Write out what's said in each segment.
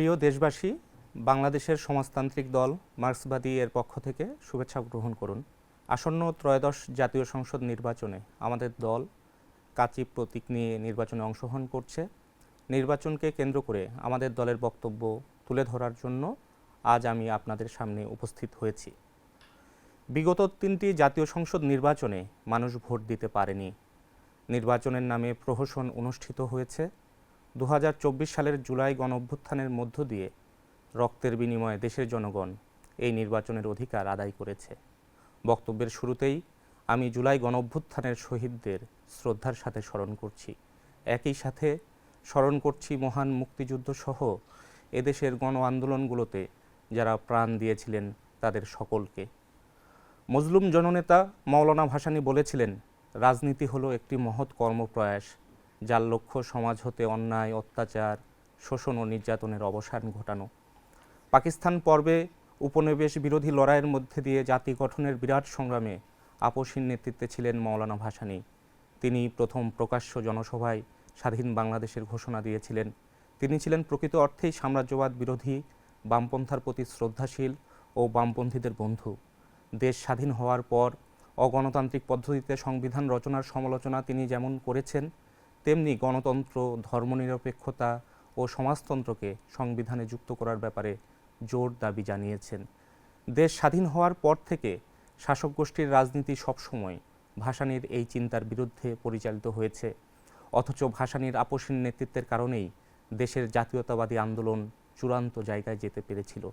প্রিয় দেশবাসী, বাংলাদেশের সমাজতান্ত্রিক দল মার্ক্সবাদী এর পক্ষ থেকে শুভেচ্ছা গ্রহণ করুন। আসন্ন ত্রয়োদশ জাতীয় সংসদ নির্বাচনে আমাদের দল কাচি প্রতীক নিয়ে নির্বাচনে অংশগ্রহণ করছে। নির্বাচনকে কেন্দ্র করে আমাদের দলের বক্তব্য তুলে ধরার জন্য আজ আমি আপনাদের সামনে উপস্থিত হয়েছি। বিগত তিনটি জাতীয় সংসদ নির্বাচনে মানুষ ভোট দিতে পারেনি। নির্বাচনের নামে প্রহসন অনুষ্ঠিত হয়েছে। দু হাজার চব্বিশ সালের জুলাই গণ অভ্যুত্থানের মধ্য দিয়ে রক্তের বিনিময়ে দেশের জনগণ এই নির্বাচনের অধিকার আদায় করেছে। বক্তব্যের শুরুতেই আমি জুলাই গণ অভ্যুত্থানের শহীদদের শ্রদ্ধার সাথে স্মরণ করছি। একই সাথে স্মরণ করছি মহান মুক্তিযুদ্ধ সহ এদেশের গণ আন্দোলনগুলোতে যারা প্রাণ দিয়েছিলেন তাদের সকলকে। মজলুম জননেতা মৌলানা ভাসানী বলেছিলেন, রাজনীতি হলো একটি মহৎ কর্মপ্রয়াস। যার লক্ষ্য সমাজ হতে অন্যায়, অত্যাচার, শোষণ ও নির্যাতনের অবসান ঘটানো। পাকিস্তান পর্বে উপনিবেশ বিরোধী লড়াইয়ের মধ্যে দিয়ে জাতি গঠনের বিরাট সংগ্রামে আপসীর নেতৃত্বে ছিলেন মৌলানা ভাসানী। তিনি প্রথম প্রকাশ্য জনসভায় স্বাধীন বাংলাদেশের ঘোষণা দিয়েছিলেন। তিনি ছিলেন প্রকৃত অর্থেই সাম্রাজ্যবাদ বিরোধী, বামপন্থার প্রতি শ্রদ্ধাশীল ও বামপন্থীদের বন্ধু। দেশ স্বাধীন হওয়ার পর অগণতান্ত্রিক পদ্ধতিতে সংবিধান রচনার সমালোচনা তিনি যেমন করেছেন তেমনি গণতন্ত্র, ধর্মনিরপেক্ষতা ও সমাজতন্ত্রকে সংবিধানে যুক্ত করার ব্যাপারে জোর দাবি জানিয়েছেন। দেশ স্বাধীন হওয়ার পর থেকে শাসক গোষ্ঠীর রাজনীতি সবসময় ভাসানীর এই চিন্তার বিরুদ্ধে পরিচালিত হয়েছে। অথচ ভাসানীর আপসীন নেতৃত্বের কারণেই দেশের জাতীয়তাবাদী আন্দোলন চূড়ান্ত জায়গায় যেতে পেরেছিল।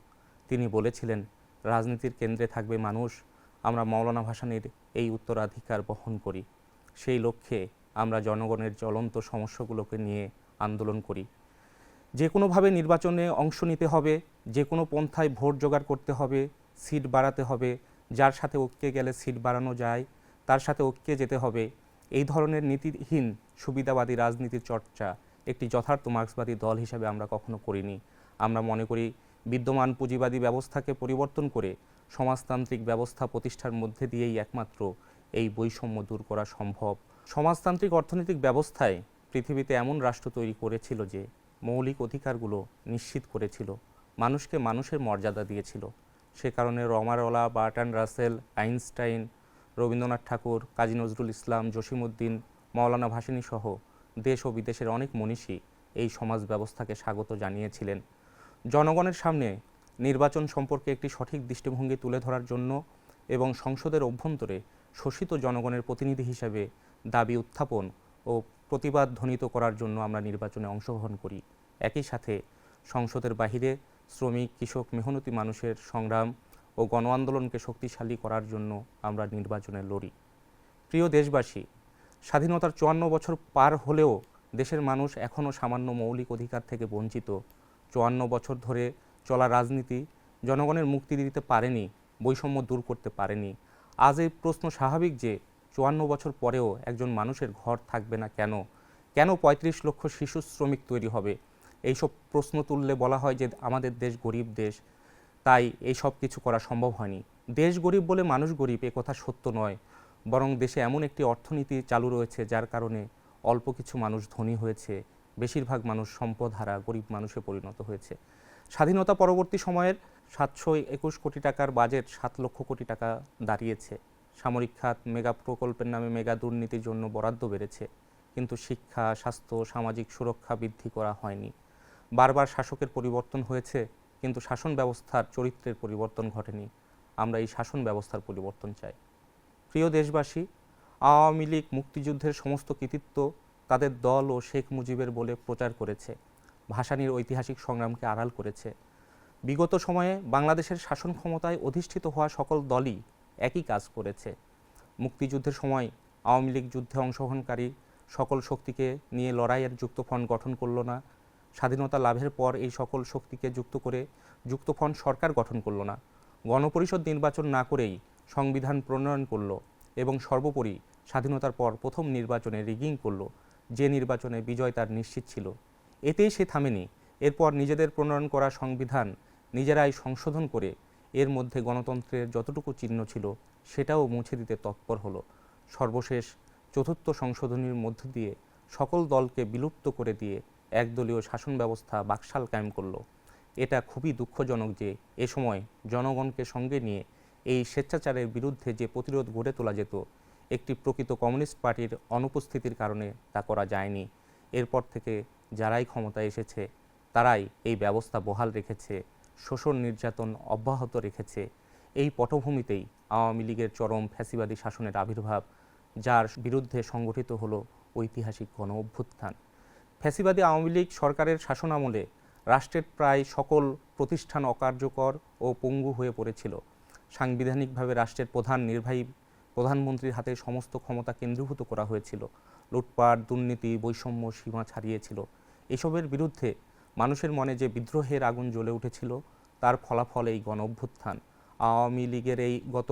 তিনি বলেছিলেন, রাজনীতির কেন্দ্রে থাকবে মানুষ, আমরা মৌলানা ভাসানির এই উত্তরাধিকার বহন করি। সেই লক্ষ্যে আমরা জনগণের জ্বলন্ত সমস্যাগুলোকে নিয়ে আন্দোলন করি। যে কোনোভাবে নির্বাচনে অংশ নিতে হবে যে কোনো পন্থায় ভোট জোগাড় করতে হবে, সিট বাড়াতে হবে, যার সাথে ঐক্যে গেলে সিট বাড়ানো যায়, তার সাথে ঐক্যে যেতে হবে, এই ধরনের নীতিহীন সুবিধাবাদী রাজনীতির চর্চা একটি যথার্থ মার্ক্সবাদী দল হিসাবে আমরা কখনো করিনি। আমরা মনে করি বিদ্যমান পুঁজিবাদী ব্যবস্থাকে পরিবর্তন করে সমাজতান্ত্রিক ব্যবস্থা প্রতিষ্ঠার মধ্যে দিয়েই একমাত্র এই বৈষম্য দূর করা সম্ভব। সমাজতান্ত্রিক অর্থনৈতিক ব্যবস্থায় পৃথিবীতে এমন রাষ্ট্র তৈরি করেছিল যে মৌলিক অধিকারগুলো নিশ্চিত করেছিল, মানুষকে মানুষের মর্যাদা দিয়েছিল। সে কারণে রমারওয়ালা Bertrand Russell, Einstein, Rabindranath Thakur, Kazi Nazrul Islam, Jasimuddin Maulana Bhasani সহ দেশ ও বিদেশের অনেক মনীষী এই সমাজ ব্যবস্থাকে স্বাগত জানিয়েছিলেন। জনগণের সামনে নির্বাচন সম্পর্কে একটি সঠিক দৃষ্টিভঙ্গি তুলে ধরার জন্য এবং সংসদের অভ্যন্তরে শোষিত জনগণের প্রতিনিধি হিসেবে দাবি উত্থাপন ও প্রতিবাদ ধ্বনিত করার জন্য আমরা নির্বাচনে অংশগ্রহণ করি। একই সাথে সংসদের বাহিরে শ্রমিক, কৃষক, মেহনতি মানুষের সংগ্রাম ও গণ আন্দোলনকে শক্তিশালী করার জন্য আমরা নির্বাচনে লড়ি। প্রিয় দেশবাসী, স্বাধীনতার চুয়ান্ন বছর পার হলেও দেশের মানুষ এখনও সামান্য মৌলিক অধিকার থেকে বঞ্চিত। চুয়ান্ন বছর ধরে চলা রাজনীতি জনগণের মুক্তি দিতে পারেনি, বৈষম্য দূর করতে পারেনি। আজ এই প্রশ্ন স্বাভাবিক যে চুয়ান্ন বছর পরেও একজন মানুষের ঘর থাকবে না কেন? কেন পঁয়ত্রিশ লক্ষ শিশু শ্রমিক তৈরি হবে? এইসব প্রশ্ন তুললে বলা হয় যে আমাদের দেশ গরিব দেশ। তাই এই সব কিছু করা সম্ভব হয়নি। দেশ গরিব বলে মানুষ গরিব এ কথা সত্য নয়। বরং দেশে এমন একটি অর্থনীতি চালু রয়েছে যার কারণে অল্প কিছু মানুষ ধনী হয়েছে। বেশিরভাগ মানুষ সম্পদ হারা গরিব মানুষে পরিণত হয়েছে। স্বাধীনতা পরবর্তী সময়ের সাতশো একুশ কোটি টাকার বাজেট সাত লক্ষ কোটি টাকা দাঁড়িয়েছে। সামরিক খাত মেগা প্রকল্পের নামে মেগা দুর্নীতির জন্য বরাদ্দ বেড়েছে, কিন্তু শিক্ষা, স্বাস্থ্য, সামাজিক সুরক্ষা বৃদ্ধি করা হয়নি। বারবার শাসকের পরিবর্তন হয়েছে, কিন্তু শাসন ব্যবস্থার চরিত্রের পরিবর্তন ঘটেনি। আমরা এই শাসন ব্যবস্থার পরিবর্তন চাই। প্রিয় দেশবাসী, আওয়ামী লীগ মুক্তিযুদ্ধের সমস্ত কৃতিত্ব তাদের দল ও শেখ মুজিবের বলে প্রচার করেছে, ভাসানীর ঐতিহাসিক সংগ্রামকে আড়াল করেছে। বিগত সময়ে বাংলাদেশের শাসন ক্ষমতায় অধিষ্ঠিত হওয়া সকল দলই একই কাজ করেছে। মুক্তিযুদ্ধের সময় আওয়ামী লীগ যুদ্ধে অংশগ্রহণকারী সকল শক্তিকে নিয়ে লড়াইয়ের যুক্তফ্রন্ট গঠন করল না। স্বাধীনতা লাভের পর এই সকল শক্তিকে যুক্ত করে যুক্তফ্রন্ট সরকার গঠন করল না। গণপরিষদ নির্বাচন না করেই সংবিধান প্রণয়ন করল এবং সর্বোপরি স্বাধীনতার পর প্রথম নির্বাচনে রিগিং করল। যে নির্বাচনে বিজয় তার নিশ্চিত ছিল। এতেই সে থামেনি। এরপর নিজেদের প্রণয়ন করা সংবিধান নিজেরাই সংশোধন করে এর মধ্যে গণতন্ত্রের যতটুকু চিহ্ন ছিল সেটাও মুছে দিতে তৎপর হলো। সর্বশেষ চতুর্থ সংশোধনীর মধ্য দিয়ে সকল দলকে বিলুপ্ত করে দিয়ে একদলীয় শাসন ব্যবস্থা বাকশাল কায়েম করল। এটা খুবই দুঃখজনক যে এ সময় জনগণকে সঙ্গে নিয়ে এই স্বেচ্ছাচারের বিরুদ্ধে যে প্রতিরোধ গড়ে তোলা যেত, একটি প্রকৃত কমিউনিস্ট পার্টির অনুপস্থিতির কারণে তা করা যায়নি। এরপর থেকে যারাই ক্ষমতায় এসেছে, তারাই এই ব্যবস্থা বহাল রেখেছে। শোষণ নির্যাতন অব্যাহত রেখেছে। এই পটভূমিতেই আওয়ামী লীগের চরম ফ্যাসিবাদী শাসনের আবির্ভাব, যার বিরুদ্ধে সংগঠিত হলো ঐতিহাসিক গণ অভ্যুত্থান। ফ্যাসিবাদী আওয়ামী লীগ সরকারের শাসনামলে রাষ্ট্রের প্রায় সকল প্রতিষ্ঠান অকার্যকর ও পঙ্গু হয়ে পড়েছিল। সাংবিধানিকভাবে রাষ্ট্রের প্রধান নির্বাহী প্রধানমন্ত্রীর হাতে সমস্ত ক্ষমতা কেন্দ্রীভূত করা হয়েছিল। লুটপাট, দুর্নীতি, বৈষম্য সীমা ছাড়িয়েছিল। এসবের বিরুদ্ধে মানুষের মনে যে বিদ্রোহের আগুন জ্বলে উঠেছিল, তার ফলাফল এই গণ অভ্যুত্থান আওয়ামী লীগের এই গত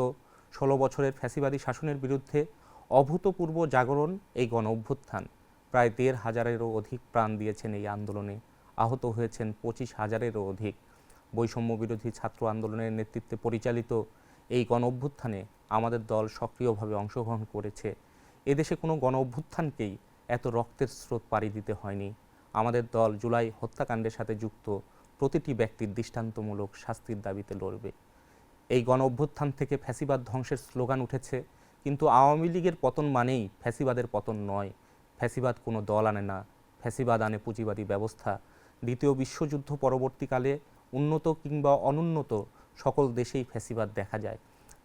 ষোলো বছরের ফ্যাসিবাদী শাসনের বিরুদ্ধে অভূতপূর্ব জাগরণ এই গণ অভ্যুত্থান প্রায় দেড় হাজারেরও অধিক প্রাণ দিয়েছেন এই আন্দোলনে। আহত হয়েছেন পঁচিশ হাজারেরও অধিক। বৈষম্য বিরোধী ছাত্র আন্দোলনের নেতৃত্বে পরিচালিত এই গণ অভ্যুত্থানে আমাদের দল সক্রিয়ভাবে অংশগ্রহণ করেছে। এদেশে কোনো গণ অভ্যুত্থানকেই এত রক্তের স্রোত পাড়ি দিতে হয়নি। আমাদের দল জুলাই হত্যাকাণ্ডের সাথে যুক্ত প্রতিটি ব্যক্তির দৃষ্টান্তমূলক শাস্তির দাবিতে লড়বে। এই গণ অভ্যুত্থান থেকে ফ্যাসিবাদ ধ্বংসের স্লোগান উঠেছে, কিন্তু আওয়ামী লীগের পতন মানেই ফ্যাসিবাদের পতন নয়। ফ্যাসিবাদ কোনো দল আনে না, ফ্যাসিবাদ আনে পুঁজিবাদী ব্যবস্থা। দ্বিতীয় বিশ্বযুদ্ধ পরবর্তীকালে উন্নত কিংবা অনুন্নত সকল দেশেই ফ্যাসিবাদ দেখা যায়।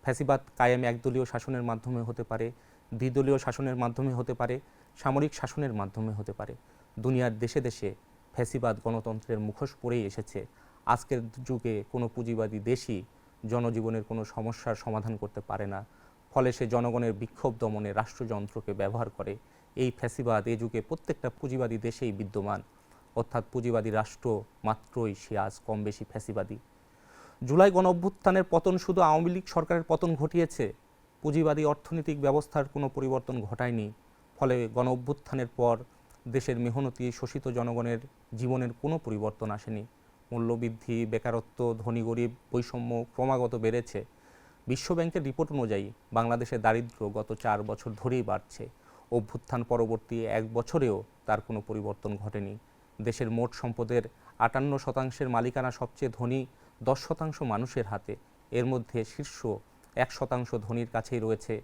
ফ্যাসিবাদ কায়েম একদলীয় শাসনের মাধ্যমে হতে পারে, দ্বিদলীয় শাসনের মাধ্যমে হতে পারে, সামরিক শাসনের মাধ্যমে হতে পারে। দুনিয়ার দেশে দেশে ফ্যাসিবাদ গণতন্ত্রের মুখোশ পরেই এসেছে। আজকের যুগে কোনো পুঁজিবাদী দেশই জনজীবনের কোনো সমস্যার সমাধান করতে পারে না। ফলে সে জনগণের বিক্ষোভ দমনে রাষ্ট্রযন্ত্রকে ব্যবহার করে। এই ফ্যাসিবাদ এ যুগে প্রত্যেকটা পুঁজিবাদী দেশেই বিদ্যমান। অর্থাৎ পুঁজিবাদী রাষ্ট্র মাত্রই সে আজ কম বেশি ফ্যাসিবাদী। জুলাই গণ অভ্যুত্থানের পতন শুধু আওয়ামী লীগ সরকারের পতন ঘটিয়েছে। পুঁজিবাদী অর্থনৈতিক ব্যবস্থার কোনো পরিবর্তন ঘটায়নি। ফলে গণ অভ্যুত্থানের পর দেশের মেহনতি শোষিত জনগণের জীবনের কোনো পরিবর্তন আসেনি। মূল্যবৃদ্ধি, বেকারত্ব, ধনী গরিব, বৈষম্য ক্রমাগত বেড়েছে। বিশ্বব্যাংকের রিপোর্ট অনুযায়ী বাংলাদেশের দারিদ্র্য গত চার বছর ধরেই বাড়ছে। অভ্যুত্থান পরবর্তী এক বছরেও তার কোনো পরিবর্তন ঘটেনি। দেশের মোট সম্পদের আটান্ন শতাংশের মালিকানা সবচেয়ে ধনী, দশ শতাংশ মানুষের হাতে। এর মধ্যে শীর্ষ এক শতাংশ ধনীর কাছেই রয়েছে।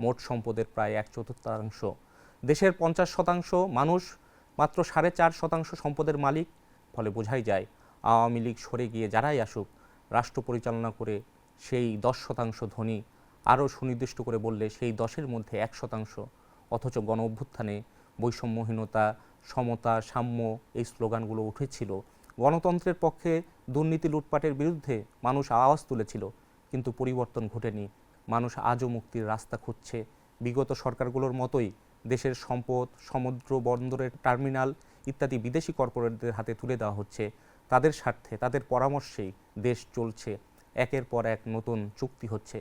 মোট সম্পদের প্রায় এক চতুর্থাংশ। দেশের পঞ্চাশ শতাংশ মানুষ মাত্র সাড়ে চার শতাংশ সম্পদের মালিক, ফলে বোঝাই যায় আওয়ামী লীগ সরে গিয়ে যারাই আসুক, রাষ্ট্র পরিচালনা করে সেই দশ শতাংশ ধনী আরও সুনির্দিষ্ট করে বললে সেই দশের মধ্যে এক শতাংশ। অথচ গণ অভ্যুত্থানে বৈষম্যহীনতা, সমতা, সাম্য এই স্লোগানগুলো উঠেছিল। গণতন্ত্রের পক্ষে দুর্নীতি লুটপাটের বিরুদ্ধে মানুষ আওয়াজ তুলেছিল, কিন্তু পরিবর্তন ঘটেনি। মানুষ আজও মুক্তির রাস্তা খুঁজছে। বিগত সরকারগুলোর মতোই দেশের সম্পদ, সমুদ্র, বন্দরের টার্মিনাল ইত্যাদি বিদেশি কর্পোরেটদের হাতে তুলে দেওয়া হচ্ছে। তাদের স্বার্থে, তাদের পরামর্শেই দেশ চলছে। একের পর এক নতুন চুক্তি হচ্ছে।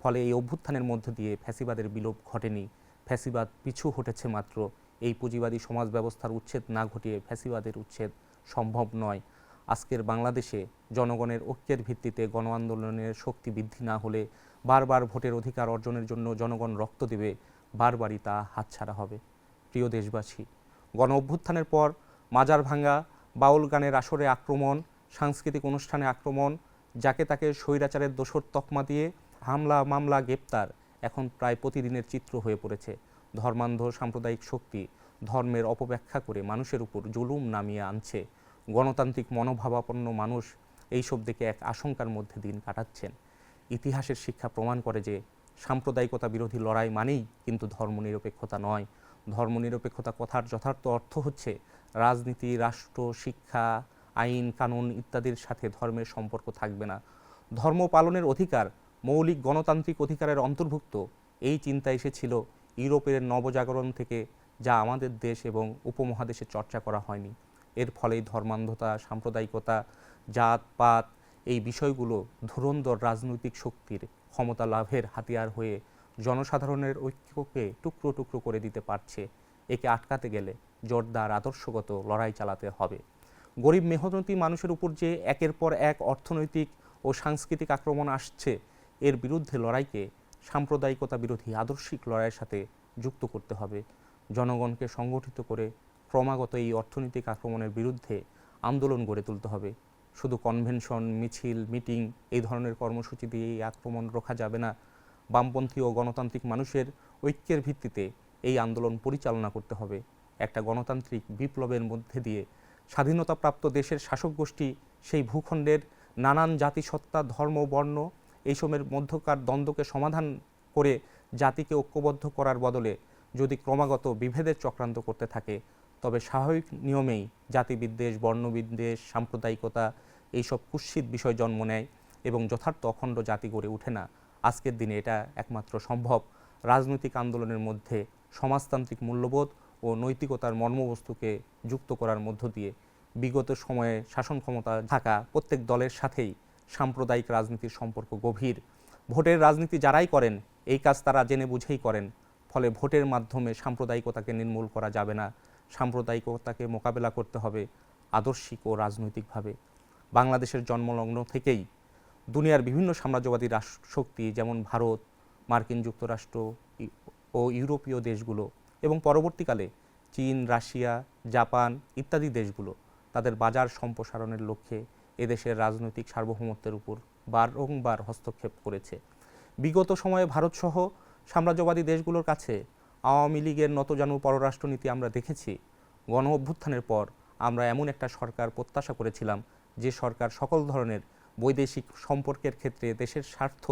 ফলে এই অভ্যুত্থানের মধ্য দিয়ে ফ্যাসিবাদের বিলোপ ঘটেনি। ফ্যাসিবাদ পিছু হটেছে মাত্র। এই পুঁজিবাদী সমাজ ব্যবস্থার উচ্ছেদ না ঘটিয়ে ফ্যাসিবাদের উচ্ছেদ সম্ভব নয়। আজকের বাংলাদেশে জনগণের ঐক্যের ভিত্তিতে গণ আন্দোলনের শক্তি বৃদ্ধি না হলে বারবার ভোটের অধিকার অর্জনের জন্য জনগণ রক্ত দেবে বারবারই তা হাতছাড়া হবে। প্রিয় দেশবাসী গণ অভ্যুত্থানের পর মাজার ভাঙ্গা বাউল গানের আসরে আক্রমণ, সাংস্কৃতিক অনুষ্ঠানে আক্রমণ, যাকে তাকে স্বৈরাচারের দোসর তকমা দিয়ে হামলা, মামলা, গ্রেপ্তার, এখন প্রায় প্রতিদিনের চিত্র হয়ে পড়েছে। ধর্মান্ধ সাম্প্রদায়িক শক্তি ধর্মের অপব্যাখ্যা করে মানুষের উপর জুলুম নামিয়ে আনছে। গণতান্ত্রিক মনোভাবাপন্ন মানুষ এইসব দেখে এক আশঙ্কার মধ্যে দিন কাটাচ্ছেন। ইতিহাসের শিক্ষা প্রমাণ করে যে সাম্প্রদায়িকতা বিরোধী লড়াই মানেই কিন্তু ধর্মনিরপেক্ষতা নয়। ধর্মনিরপেক্ষতা কথার যথার্থ অর্থ হচ্ছে রাজনীতি, রাষ্ট্র, শিক্ষা, আইন, কানুন ইত্যাদির সাথে ধর্মের সম্পর্ক থাকবে না। ধর্ম পালনের অধিকার, মৌলিক গণতান্ত্রিক অধিকারের অন্তর্ভুক্ত, এই চিন্তা এসেছিল ইউরোপের নবজাগরণ থেকে যা আমাদের দেশ এবং উপমহাদেশে চর্চা করা হয়নি। এর ফলেই ধর্মান্ধতা, সাম্প্রদায়িকতা জাতপাত এই বিষয়গুলো ধুরন্ধর রাজনৈতিক শক্তির ক্ষমতা লাভের হাতিয়ার হয়ে জনসাধারণের ঐক্যকে টুকরো টুকরো করে দিতে পারছে। একে আটকাতে গেলে জোরদার আদর্শগত লড়াই চালাতে হবে। গরিব মেহনতি মানুষের উপর যে একের পর এক অর্থনৈতিক ও সাংস্কৃতিক আক্রমণ আসছে, এর বিরুদ্ধে লড়াইকে সাম্প্রদায়িকতা বিরোধী আদর্শিক লড়াইয়ের সাথে যুক্ত করতে হবে। জনগণকে সংগঠিত করে ক্রমাগত এই অর্থনৈতিক আক্রমণের বিরুদ্ধে আন্দোলন গড়ে তুলতে হবে। শুধু কনভেনশন, মিছিল, মিটিং এই ধরনের কর্মসূচি দিয়ে এই আক্রমণ রোখা যাবে না। বামপন্থী ও গণতান্ত্রিক মানুষের ঐক্যের ভিত্তিতে এই আন্দোলন পরিচালনা করতে হবে। একটা গণতান্ত্রিক বিপ্লবের মধ্যে দিয়ে স্বাধীনতাপ্রাপ্ত দেশের শাসক গোষ্ঠী সেই ভূখণ্ডের নানান জাতিসত্তা, ধর্ম, বর্ণ এইসবের মধ্যকার দ্বন্দ্বকে সমাধান করে জাতিকে ঐক্যবদ্ধ করার বদলে যদি ক্রমাগত বিভেদের চক্রান্ত করতে থাকে তবে স্বাভাবিক নিয়মেই জাতিবিদ্বেষ, বর্ণবিদ্বেষ, সাম্প্রদায়িকতা এইসব কুৎসিত বিষয় জন্ম নেয় এবং যথার্থ অখণ্ড জাতি গড়ে ওঠে না। আজকের দিনে এটা একমাত্র সম্ভব। রাজনৈতিক আন্দোলনের মধ্যে সমাজতান্ত্রিক মূল্যবোধ ও নৈতিকতার মর্মবস্তুকে যুক্ত করার মধ্য দিয়ে বিগত সময়ে শাসন ক্ষমতা থাকা প্রত্যেক দলের সাথেই সাম্প্রদায়িক রাজনীতির সম্পর্ক গভীর। ভোটের রাজনীতি যারাই করেন, এই কাজ তারা জেনে বুঝেই করেন, ফলে ভোটের মাধ্যমে সাম্প্রদায়িকতাকে নির্মূল করা যাবে না। সাম্প্রদায়িকতাকে মোকাবেলা করতে হবে আদর্শিক ও রাজনৈতিকভাবে। বাংলাদেশের জন্মলগ্ন থেকেই দুনিয়ার বিভিন্ন সাম্রাজ্যবাদী রাষ্ট্র শক্তি যেমন ভারত, মার্কিন যুক্তরাষ্ট্র ও ইউরোপীয় দেশগুলো এবং পরবর্তীকালে চীন, রাশিয়া, জাপান ইত্যাদি দেশগুলো তাদের বাজার সম্প্রসারণের লক্ষ্যে এদেশের রাজনৈতিক সার্বভৌমত্বের উপর বারংবার হস্তক্ষেপ করেছে। বিগত সময়ে ভারতসহ সাম্রাজ্যবাদী দেশগুলোর কাছে আওয়ামী লীগের নতজানু পররাষ্ট্রনীতি আমরা দেখেছি। গণ অভ্যুত্থানের পর আমরা এমন একটা সরকার প্রত্যাশা করেছিলাম, যে সরকার সকল ধরনের বৈদেশিক সম্পর্কের ক্ষেত্রে দেশের স্বার্থ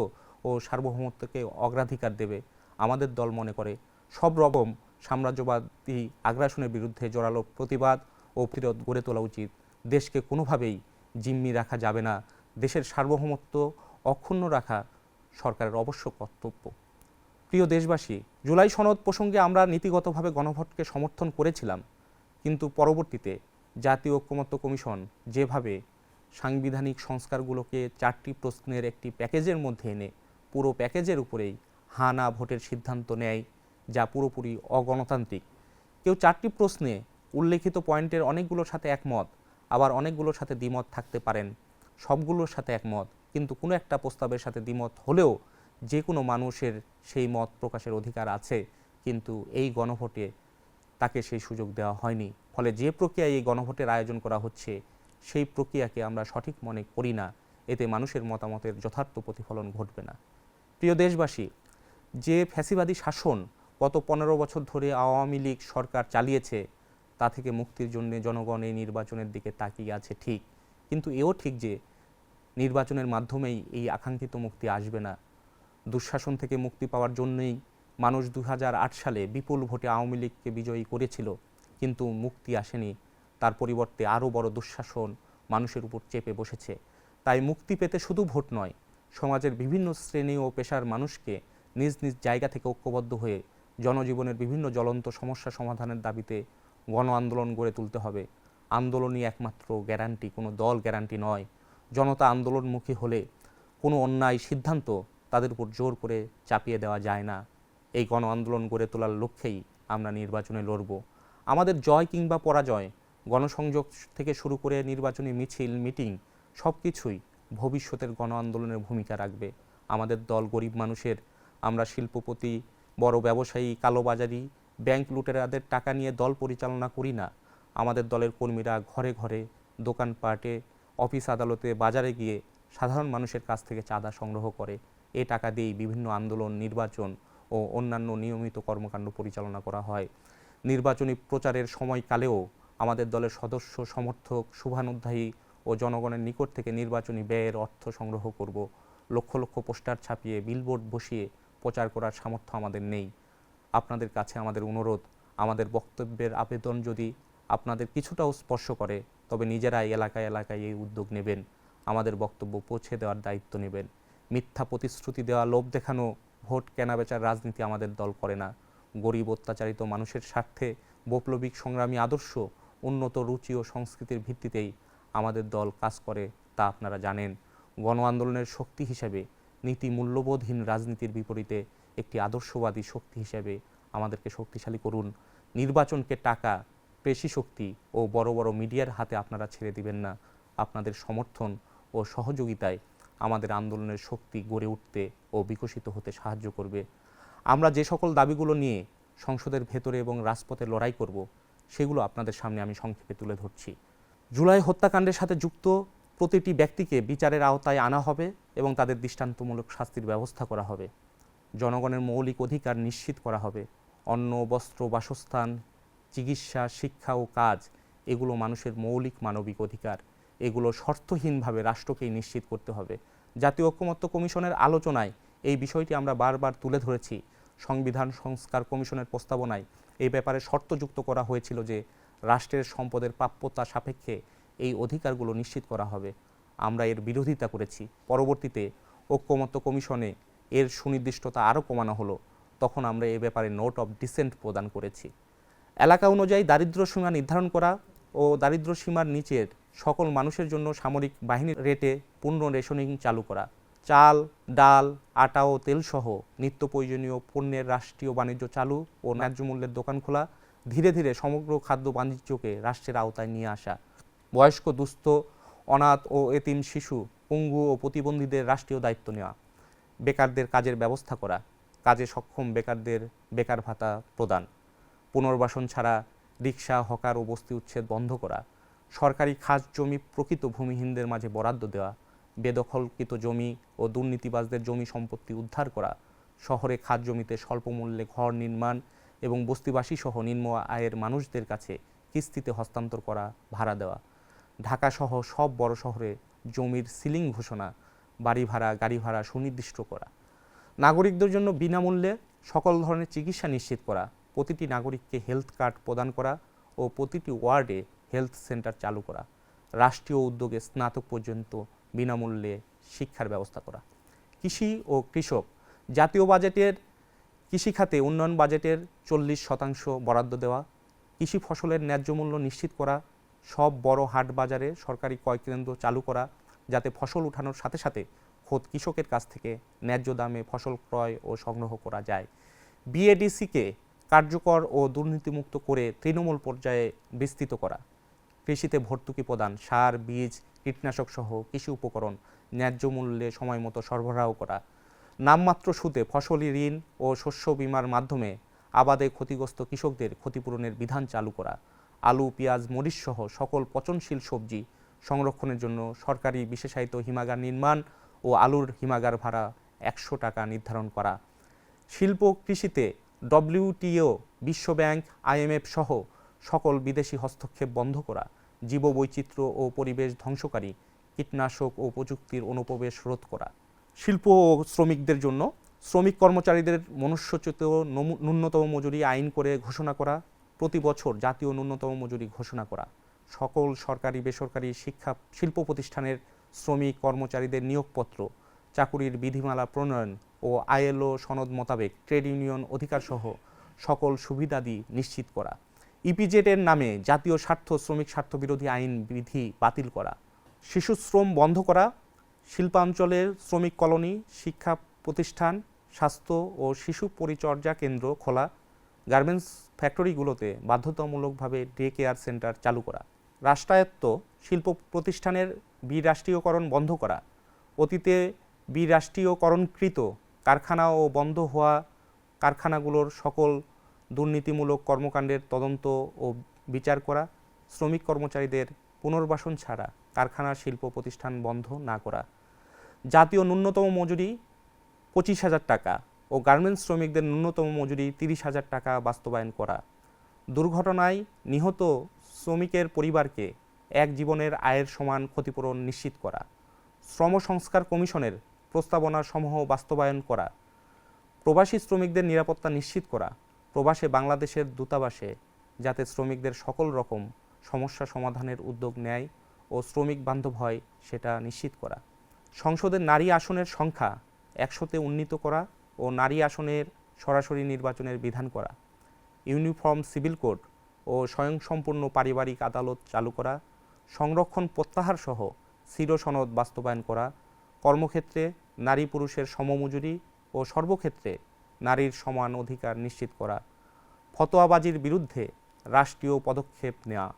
ও সার্বভৌমত্বকে অগ্রাধিকার দেবে আমাদের দল মনে করে। সব রকম সাম্রাজ্যবাদী আগ্রাসনের বিরুদ্ধে জোরালো প্রতিবাদ ও প্রতিরোধ গড়ে তোলা উচিত। দেশকে কোনোভাবেই জিম্মি রাখা যাবে না। দেশের সার্বভৌমত্ব অক্ষুণ্ণ রাখা সরকারের অবশ্য কর্তব্য। প্রিয় দেশবাসী, জুলাই সনদ প্রসঙ্গে আমরা নীতিগতভাবে গণভোটকে সমর্থন করেছিলাম, কিন্তু পরবর্তীতে জাতীয় ঐক্যমত্য কমিশন যেভাবে সাংবিধানিক সংস্কারগুলোকে চারটি প্রশ্নের একটি প্যাকেজের মধ্যে এনে পুরো প্যাকেজের উপরেই হা না ভোটের সিদ্ধান্ত নেয়, যা পুরোপুরি অগণতান্ত্রিক। কেউ চারটি প্রশ্নে উল্লেখিত পয়েন্টের অনেকগুলোর সাথে একমত, আবার অনেকগুলোর সাথে দ্বিমত থাকতে পারেন। সবগুলোর সাথে একমত, কিন্তু কোনো একটা প্রস্তাবের সাথে দ্বিমত হলেও যে কোনো মানুষের সেই মত প্রকাশের অধিকার আছে, কিন্তু এই গণভোটে তাকে সেই সুযোগ দেওয়া হয়নি। ফলে যে প্রক্রিয়ায় এই গণভোটের আয়োজন করা হচ্ছে, সেই প্রক্রিয়াকে আমরা সঠিক মনে করি না। এতে মানুষের মতামতের যথার্থ প্রতিফলন ঘটবে না। প্রিয় দেশবাসী, যে ফ্যাসিবাদী শাসন গত পনেরো বছর ধরে আওয়ামী লীগ সরকার চালিয়েছে, তা থেকে মুক্তির জন্য জনগণ এই নির্বাচনের দিকে তাকিয়ে আছে ঠিক। কিন্তু এও ঠিক যে, নির্বাচনের মাধ্যমেই এই আকাঙ্ক্ষিত মুক্তি আসবে না। দুঃশাসন থেকে মুক্তি পাওয়ার জন্যই মানুষ দু হাজার আট সালে বিপুল ভোটে আওয়ামী লীগকে বিজয়ী করেছিল, কিন্তু মুক্তি আসেনি। তার পরিবর্তে আরও বড় দুঃশাসন মানুষের উপর চেপে বসেছে। তাই মুক্তি পেতে শুধু ভোট নয়, সমাজের বিভিন্ন শ্রেণি ও পেশার মানুষকে নিজ নিজ জায়গা থেকে ঐক্যবদ্ধ হয়ে জনজীবনের বিভিন্ন জ্বলন্ত সমস্যা সমাধানের দাবিতে গণ আন্দোলন গড়ে তুলতে হবে। আন্দোলনই একমাত্র গ্যারান্টি, কোনো দল গ্যারান্টি নয়। জনতা আন্দোলনমুখী হলে কোনো অন্যায় সিদ্ধান্ত তাদের উপর জোর করে চাপিয়ে দেওয়া যায় না। এই গণ আন্দোলন গড়ে তোলার লক্ষ্যেই আমরা নির্বাচনে লড়ব। আমাদের জয় কিংবা পরাজয়, গণসংযোগ থেকে শুরু করে নির্বাচনী মিছিল, মিটিং সব কিছুই ভবিষ্যতের গণ আন্দোলনের ভূমিকা রাখবে। আমাদের দল গরিব মানুষের, আমরা শিল্পপতি, বড় ব্যবসায়ী, কালোবাজারি, ব্যাংক লুটেরাদের টাকা নিয়ে দল পরিচালনা করি না। আমাদের দলের কর্মীরা ঘরে ঘরে দোকানপাটে, অফিস আদালতে, বাজারে গিয়ে সাধারণ মানুষের কাছ থেকে চাঁদা সংগ্রহ করে। এ টাকা দিয়েই বিভিন্ন আন্দোলন, নির্বাচন ও অন্যান্য নিয়মিত কর্মকাণ্ড পরিচালনা করা হয়। নির্বাচনী প্রচারের সময়কালেও আমাদের দলের সদস্য, সমর্থক, শুভানুধ্যায়ী ও জনগণের নিকট থেকে নির্বাচনী ব্যয়ের অর্থ সংগ্রহ করব। লক্ষ লক্ষ পোস্টার ছাপিয়ে, বিলবোর্ড বসিয়ে প্রচার করার সামর্থ্য আমাদের নেই। আপনাদের কাছে আমাদের অনুরোধ, আমাদের বক্তব্যের আবেদন যদি আপনাদের কিছুটাও স্পর্শ করে, তবে নিজেরাই এলাকায় এলাকায় এই উদ্যোগ নেবেন। আমাদের বক্তব্য পৌঁছে দেওয়ার দায়িত্ব নেবেন। মিথ্যা প্রতিশ্রুতি দেওয়া, লোভ দেখানো, ভোট কেনাবেচার রাজনীতি আমাদের দল করে না। গরিব, অত্যাচারিত মানুষের স্বার্থে বৈপ্লবিক সংগ্রামী আদর্শ, উন্নত রুচি ও সংস্কৃতির ভিত্তিতেই আমাদের দল কাজ করে তা আপনারা জানেন। গণ আন্দোলনের শক্তি হিসেবে, নীতি মূল্যবোধহীন রাজনীতির বিপরীতে একটি আদর্শবাদী শক্তি হিসেবে আমাদেরকে শক্তিশালী করুন। নির্বাচনকে টাকা, পেশি শক্তি ও বড় বড় মিডিয়ার হাতে আপনারা ছেড়ে দিবেন না। আপনাদের সমর্থন ও সহযোগিতায় আমাদের আন্দোলনের শক্তি গড়ে উঠতে ও বিকশিত হতে সাহায্য করবে। আমরা যে সকল দাবিগুলো নিয়ে সংসদের ভেতরে এবং রাজপথে লড়াই করব, সেগুলো আপনাদের সামনে আমি সংক্ষেপে তুলে ধরছি। জুলাই হত্যাকাণ্ডের সাথে যুক্ত প্রতিটি ব্যক্তিকে বিচারের আওতায় আনা হবে এবং তাদের দৃষ্টান্তমূলক শাস্তির ব্যবস্থা করা হবে। জনগণের মৌলিক অধিকার নিশ্চিত করা হবে। অন্ন, বস্ত্র, বাসস্থান, চিকিৎসা, শিক্ষা ও কাজ, এগুলো মানুষের মৌলিক মানবিক অধিকার। এগুলো শর্তহীনভাবে রাষ্ট্রকেই নিশ্চিত করতে হবে। জাতীয় ঐক্যমত্য কমিশনের আলোচনায় এই বিষয়টি আমরা বারবার তুলে ধরেছি। সংবিধান সংস্কার কমিশনের প্রস্তাবনায় এই ব্যাপারে শর্তযুক্ত করা হয়েছিল যে রাষ্ট্রের সম্পদের প্রাপ্যতা সাপেক্ষে এই অধিকারগুলো নিশ্চিত করা হবে। আমরা এর বিরোধিতা করেছি। পরবর্তীতে ঐক্যমত্য কমিশনে এর সুনির্দিষ্টতা আরও কমানো হলো। তখন আমরা এ ব্যাপারে নোট অফ ডিসেন্ট প্রদান করেছি। এলাকা অনুযায়ী দারিদ্র্য সীমা নির্ধারণ করা ও দারিদ্র্য সীমার নিচের সকল মানুষের জন্য সামরিক বাহিনীর রেটে পূর্ণ রেশনিং চালু করা। চাল, ডাল, আটা ও তেলসহ নিত্য প্রয়োজনীয় পণ্যের রাষ্ট্রীয় বাণিজ্য চালু ও ন্যায্য মূল্যের দোকান খোলা ধীরে ধীরে সমগ্র খাদ্য বাণিজ্যকে রাষ্ট্রের আওতায় নিয়ে আসা। বয়স্ক, দুস্থ, অনাথ ও এতিম শিশু, পঙ্গু ও প্রতিবন্ধীদের রাষ্ট্রীয় দায়িত্ব নেওয়া। বেকারদের কাজের ব্যবস্থা করা। কাজে সক্ষম বেকারদের বেকার ভাতা প্রদান। পুনর্বাসন ছাড়া রিক্সা হকার ও বস্তি উচ্ছেদ বন্ধ করা, সরকারি খাস জমি প্রকৃত ভূমিহীনদের মাঝে বরাদ্দ দেওয়া, বেদখলকৃত জমি ও দুর্নীতিবাজদের জমি সম্পত্তি উদ্ধার করা, শহরে খাস জমিতে স্বল্প মূল্যে ঘর নির্মাণ এবং বস্তিবাসী সহ নিম্ন আয়ের মানুষদের কাছে কিস্তিতে হস্তান্তর করা, ভাড়া দেওয়া। ঢাকা সহ সব বড় শহরে জমির সিলিং ঘোষণা, বাড়ি ভাড়া, গাড়ি ভাড়া সুনির্দিষ্ট করা। নাগরিকদের জন্য বিনামূল্যে সকল ধরনের চিকিৎসা নিশ্চিত করা প্রতিটি নাগরিককে হেলথ কার্ড প্রদান করা ও প্রতিটি ওয়ার্ডে হেলথ সেন্টার চালু করা, রাষ্ট্রীয় উদ্যোগে স্নাতক পর্যন্ত বিনামূল্যে শিক্ষার ব্যবস্থা করা। কৃষি ও কৃষক, জাতীয় বাজেটের কৃষি খাতে উন্নয়ন বাজেটের চল্লিশ শতাংশ বরাদ্দ দেওয়া, কৃষি ফসলের ন্যায্য মূল্য নিশ্চিত করা, সব বড় হাট বাজারে সরকারি ক্রয় কেন্দ্র চালু করা, যাতে ফসল উঠানোর সাথে সাথে খোদ কৃষকের কাছ থেকে ন্যায্য দামে ফসল ক্রয় ও সংগ্রহ করা যায়। বিএডিসিকে কার্যকর ও দুর্নীতিমুক্ত করে তৃণমূল পর্যায়ে বিস্তৃত করা। কৃষিতে ভর্তুকি প্রদান, সার, বীজ, কীটনাশক সহ কৃষি উপকরণ ন্যায্য মূল্যে সময় মতো সরবরাহ করা। নামমাত্র সুদে ফসলি ঋণ ও শস্য বীমার মাধ্যমে আবাদে ক্ষতিগ্রস্ত কৃষকদের ক্ষতিপূরণের বিধান চালু করা। আলু, পেঁয়াজ, মরিচ সহ সকল পচনশীল সবজি সংরক্ষণের জন্য সরকারি বিশেষায়িত হিমাগার নির্মাণ ও আলুর হিমাগার ভাড়া একশো টাকা নির্ধারণ করা। শিল্প কৃষিতে ডব্লিউটিও, বিশ্বব্যাংক, আইএমএফ সহ সকল বিদেশি হস্তক্ষেপ বন্ধ করা, জীববৈচিত্র্য ও পরিবেশ ধ্বংসকারী, কীটনাশক ও প্রযুক্তির অনুপ্রবেশ রোধ করা। শিল্প ও শ্রমিকদের জন্য শ্রমিক কর্মচারীদের মনুষ্যচ্যুত ন্যূনতম মজুরি আইন করে ঘোষণা করা, প্রতি বছর জাতীয় ন্যূনতম মজুরি ঘোষণা করা। সকল সরকারি বেসরকারি শিক্ষা, শিল্প প্রতিষ্ঠানের শ্রমিক কর্মচারীদের নিয়োগপত্র চাকুরির বিধিমালা প্রণয়ন ও আইএলও সনদ মোতাবেক ট্রেড ইউনিয়ন অধিকারসহ সকল সুবিধাদি নিশ্চিত করা। ইপিজেটের নামে জাতীয় স্বার্থ শ্রমিক স্বার্থ বিরোধী আইন বিধি বাতিল করা। শিশু শ্রম বন্ধ করা। শিল্পাঞ্চলের শ্রমিক কলোনি, শিক্ষা প্রতিষ্ঠান, স্বাস্থ্য ও শিশু পরিচর্যা কেন্দ্র খোলা। গার্মেন্টস ফ্যাক্টরিগুলোতে বাধ্যতামূলকভাবে ডে কেয়ার সেন্টার চালু করা। রাষ্ট্রায়ত্ত শিল্প প্রতিষ্ঠানের বিরাষ্ট্রীয়করণ বন্ধ করা। অতীতে বিরাষ্ট্রীয়করণকৃত কারখানা ও বন্ধ হওয়া কারখানাগুলোর সকল দুর্নীতিমূলক কর্মকাণ্ডের তদন্ত ও বিচার করা, শ্রমিক কর্মচারীদের পুনর্বাসন ছাড়া কারখানা শিল্প প্রতিষ্ঠান বন্ধ না করা। জাতীয় ন্যূনতম মজুরি পঁচিশ হাজার টাকা ও গার্মেন্টস শ্রমিকদের ন্যূনতম মজুরি তিরিশ হাজার টাকা বাস্তবায়ন করা। দুর্ঘটনায় নিহত শ্রমিকের পরিবারকে এক জীবনের আয়ের সমান ক্ষতিপূরণ নিশ্চিত করা। শ্রম সংস্কার কমিশনের প্রস্তাবনা সমূহ বাস্তবায়ন করা, প্রবাসী শ্রমিকদের নিরাপত্তা নিশ্চিত করা, প্রবাসে বাংলাদেশের দূতাবাসে যাতে শ্রমিকদের সকল রকম সমস্যা সমাধানের উদ্যোগ নেয় ও শ্রমিক বান্ধব হয় সেটা নিশ্চিত করা, সংসদের নারী আসনের সংখ্যা একশোতে উন্নীত করা ও নারী আসনের সরাসরি নির্বাচনের বিধান করা, ইউনিফর্ম সিভিল কোড ও স্বয়ংসম্পূর্ণ পারিবারিক আদালত চালু করা, সংরক্ষণ প্রত্যাহার সহ সিরো সনদ বাস্তবায়ন করা কর্মক্ষেত্রে নারী পুরুষের সমমজুরি ও সর্বক্ষেত্রে নারীর সমান অধিকার নিশ্চিত করা, ফতোয়াবাজির বিরুদ্ধে রাষ্ট্রীয় পদক্ষেপ নেওয়া,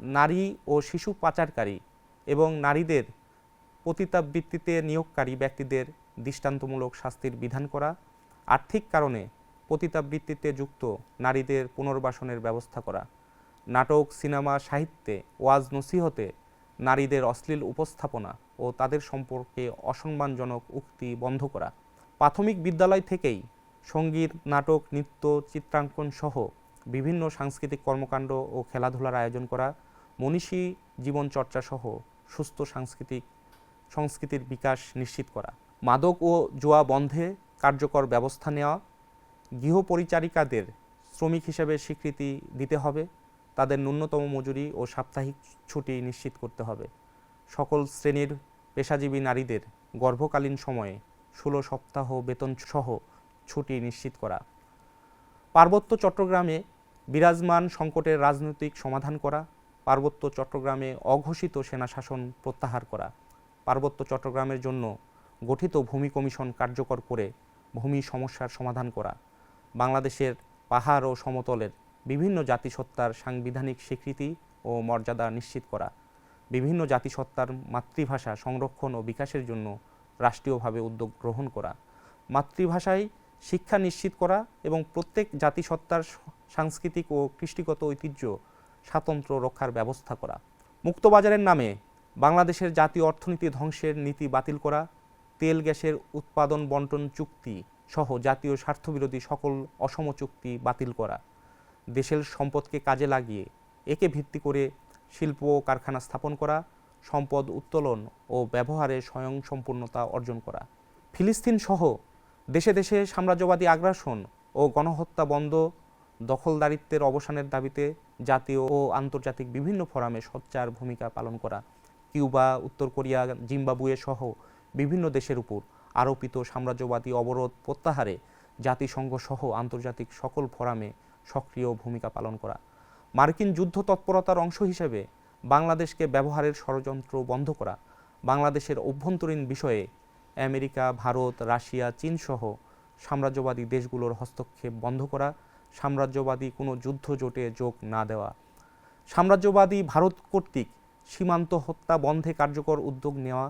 নারী ও শিশু পাচারকারী এবং নারীদের পতিতাবৃত্তিতে নিয়োগকারী ব্যক্তিদের দৃষ্টান্তমূলক শাস্তির বিধান করা, আর্থিক কারণে পতিতাবৃত্তিতে যুক্ত নারীদের পুনর্বাসনের ব্যবস্থা করা, নাটক, সিনেমা, সাহিত্যে ওয়াজ নসিহতে নারীদের অশ্লীল উপস্থাপনা ও তাদের সম্পর্কে অসম্মানজনক উক্তি বন্ধ করা। প্রাথমিক বিদ্যালয় থেকেই সংগীত, নাটক, নৃত্য, চিত্রাঙ্কন সহ বিভিন্ন সাংস্কৃতিক কর্মকাণ্ড ও খেলাধুলার আয়োজন করা, মনীষী জীবনচর্চা সহ সুস্থ সাংস্কৃতিক সংস্কৃতির বিকাশ নিশ্চিত করা। মাদক ও জুয়া বন্ধে কার্যকর ব্যবস্থা নেওয়া, গৃহপরিচারিকাদের শ্রমিক হিসেবে স্বীকৃতি দিতে হবে, তাদের ন্যূনতম মজুরি ও সাপ্তাহিক ছুটি নিশ্চিত করতে হবে। সকল শ্রেণির পেশাজীবী নারীদের গর্ভকালীন সময়ে ষোলো সপ্তাহ বেতন সহ ছুটি নিশ্চিত করা। পার্বত্য চট্টগ্রামে বিরাজমান সংকটের রাজনৈতিক সমাধান করা, পার্বত্য চট্টগ্রামে অঘোষিত সেনা শাসন প্রত্যাহার করা, পার্বত্য চট্টগ্রামের জন্য গঠিত ভূমি কমিশন কার্যকর করে ভূমি সমস্যার সমাধান করা, বাংলাদেশের পাহাড় ও সমতলের বিভিন্ন জাতিসত্তার সাংবিধানিক স্বীকৃতি ও মর্যাদা নিশ্চিত করা। বিভিন্ন জাতিসত্তার মাতৃভাষা সংরক্ষণ ও বিকাশের জন্য রাষ্ট্রীয়ভাবে উদ্যোগ গ্রহণ করা, মাতৃভাষায় শিক্ষা নিশ্চিত করা এবং প্রত্যেক জাতিসত্তার সাংস্কৃতিক ও কৃষ্টিগত ঐতিহ্য স্বাতন্ত্র্য রক্ষার ব্যবস্থা করা, মুক্তবাজারের নামে বাংলাদেশের জাতীয় অর্থনীতি ধ্বংসের নীতি বাতিল করা, তেল, গ্যাসের উৎপাদন বন্টন চুক্তি সহ জাতীয় স্বার্থবিরোধী সকল অসম চুক্তি বাতিল করা, দেশের সম্পদকে কাজে লাগিয়ে একে ভিত্তি করে শিল্প কারখানা স্থাপন করা, সম্পদ উত্তোলন ও ব্যবহারে স্বয়ংসম্পূর্ণতা অর্জন করা। ফিলিস্তিন সহ দেশে দেশে সাম্রাজ্যবাদী আগ্রাসন ও গণহত্যা বন্ধ, দখলদারিত্বের অবসানের দাবিতে জাতীয় ও আন্তর্জাতিক বিভিন্ন ফোরামে সোচ্চার ভূমিকা পালন করা। কিউবা, উত্তর কোরিয়া, জিম্বাবুয়ে সহ বিভিন্ন দেশের উপর আরোপিত সাম্রাজ্যবাদী অবরোধ প্রত্যাহারে জাতিসংঘ সহ আন্তর্জাতিক সকল ফোরামে সক্রিয় ভূমিকা পালন করা। মার্কিন যুদ্ধ তৎপরতার অংশ হিসেবে বাংলাদেশকে ব্যবহারের ষড়যন্ত্র বন্ধ করা, বাংলাদেশের অভ্যন্তরীণ বিষয়ে আমেরিকা, ভারত, রাশিয়া, চীন সহ সাম্রাজ্যবাদী দেশগুলোর হস্তক্ষেপ বন্ধ করা, সাম্রাজ্যবাদী কোনো যুদ্ধ জোটে যোগ না দেওয়া। সাম্রাজ্যবাদী ভারত কর্তৃক সীমান্ত হত্যা বন্ধে কার্যকর উদ্যোগ নেওয়া,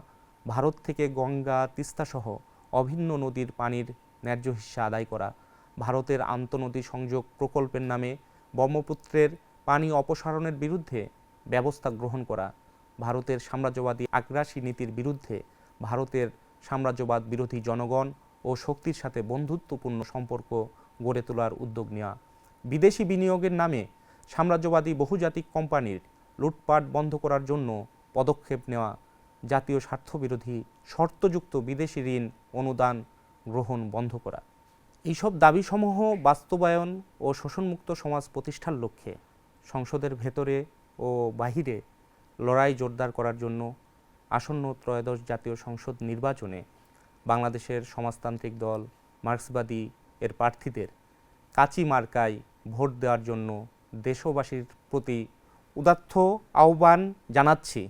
ভারত থেকে গঙ্গা তিস্তাসহ অভিন্ন নদীর পানির ন্যায্য হিস্সা আদায় করা, ভারতের আন্তনদী সংযোগ প্রকল্পের নামে ব্রহ্মপুত্রের পানি অপসারণের বিরুদ্ধে ব্যবস্থা গ্রহণ করা, ভারতের সাম্রাজ্যবাদী আগ্রাসী নীতির বিরুদ্ধে ভারতের সাম্রাজ্যবাদ বিরোধী জনগণ ও শক্তির সাথে বন্ধুত্বপূর্ণ সম্পর্ক গড়ে তোলার উদ্যোগ নেওয়া। বিদেশি বিনিয়োগের নামে সাম্রাজ্যবাদী বহুজাতিক কোম্পানির লুটপাট বন্ধ করার জন্য পদক্ষেপ নেওয়া, জাতীয় স্বার্থবিরোধী শর্তযুক্ত বিদেশি ঋণ অনুদান গ্রহণ বন্ধ করা। এইসব দাবিসমূহ বাস্তবায়ন ও শোষণমুক্ত সমাজ প্রতিষ্ঠার লক্ষ্যে সংসদের ভেতরে ও বাহিরে লড়াই জোরদার করার জন্য আসন্ন ত্রয়োদশ জাতীয় সংসদ নির্বাচনে বাংলাদেশের সমাজতান্ত্রিক দল, মার্ক্সবাদী এর প্রার্থীদের কাচি মার্কায় ভোট দেওয়ার জন্য দেশবাসীর প্রতি উদাত্ত আহ্বান জানাচ্ছি।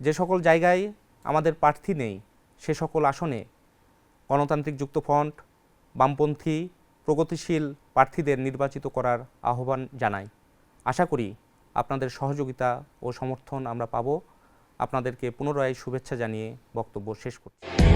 যে সকল জায়গায় আমাদের প্রার্থী নেই, সে সকল আসনে গণতান্ত্রিক যুক্ত ফ্রন্ট, বামপন্থী, প্রগতিশীল প্রার্থীদের নির্বাচিত করার আহ্বান জানাই। আশা করি আপনাদের সহযোগিতা ও সমর্থন আমরা পাব। আপনাদেরকে পুনরায় শুভেচ্ছা জানিয়ে বক্তব্য শেষ করছি।